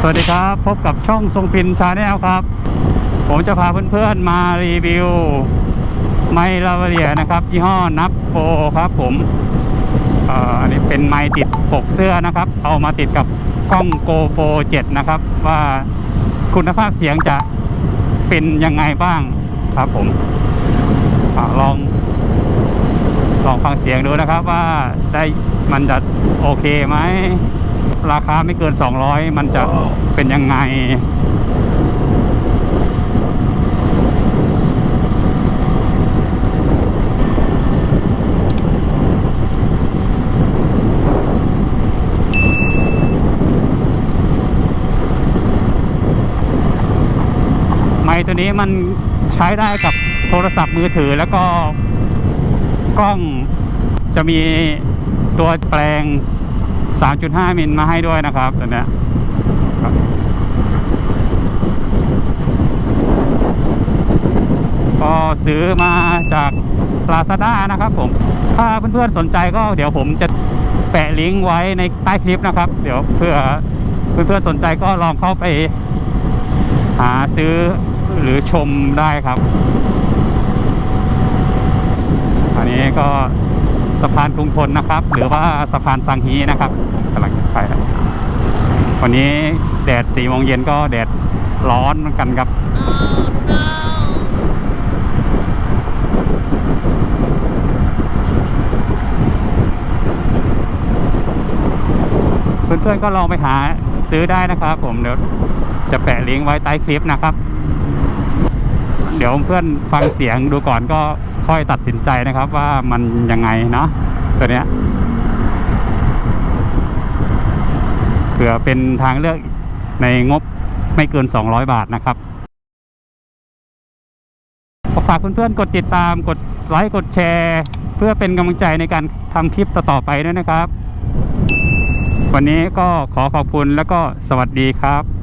สวัสดีครับ พบกับช่องทรงพินชาแนลครับ ผมจะพาเพื่อนๆมารีวิว ไมค์ลาเวเลียนะครับ ยี่ห้อนับโปครับผมอันนี้เป็นไมค์ติดปกเสื้อนะครับ เอามาติดกับกล้องโกโปร7นะครับ ว่าคุณภาพเสียงจะเป็นยังไงบ้างครับผมอลอง ลองฟังเสียงดูนะครับว่าได้มันจะโอเคไหม ราคาไม่เกิน 200 มันจะเป็นยังไง ไมค์ตัวนี้มันใช้ได้กับโทรศัพท์มือถือแล้วก็กล้องจะมีตัวแปลง 3.5 มิลมาให้ด้วยนะครับตัวเนี้ยก็ซื้อมาจาก Lazada นะครับผม ถ้าเพื่อนๆสนใจก็เดี๋ยวผมจะแปะลิงก์ไว้ในใต้คลิปนะครับ เดี๋ยวเพื่อเพื่อนๆสนใจก็ลองเข้าไป หาซื้อหรือชมได้ครับ อันนี้ก็ สะพานกรุงทนนะครับ หรือว่าสะพานสังฮีนะครับกำลังจะไปววันนี้แดดสี่โมงเย็นก็แดดร้อนเหมือนกันครับเพื่อนๆก็ลองไปหาซื้อได้นะครับ ผมเดี๋ยวจะแปะลิงก์ไว้ใต้คลิปนะครับ เดี๋ยวเพื่อนฟังเสียงดูก่อนก็ ค่อยตัดสินใจนะครับว่ามันยังไงเนาะตัวเนี้ยเผื่อเป็นทางเลือกในงบไม่เกิน 200 บาทนะครับฝากเพื่อนๆกดติดตามกดไลค์กดแชร์ เพื่อเป็นกำลังใจในการทำคลิปต่อๆไปด้วยนะครับ วันนี้ก็ขอขอบคุณแล้วก็สวัสดีครับ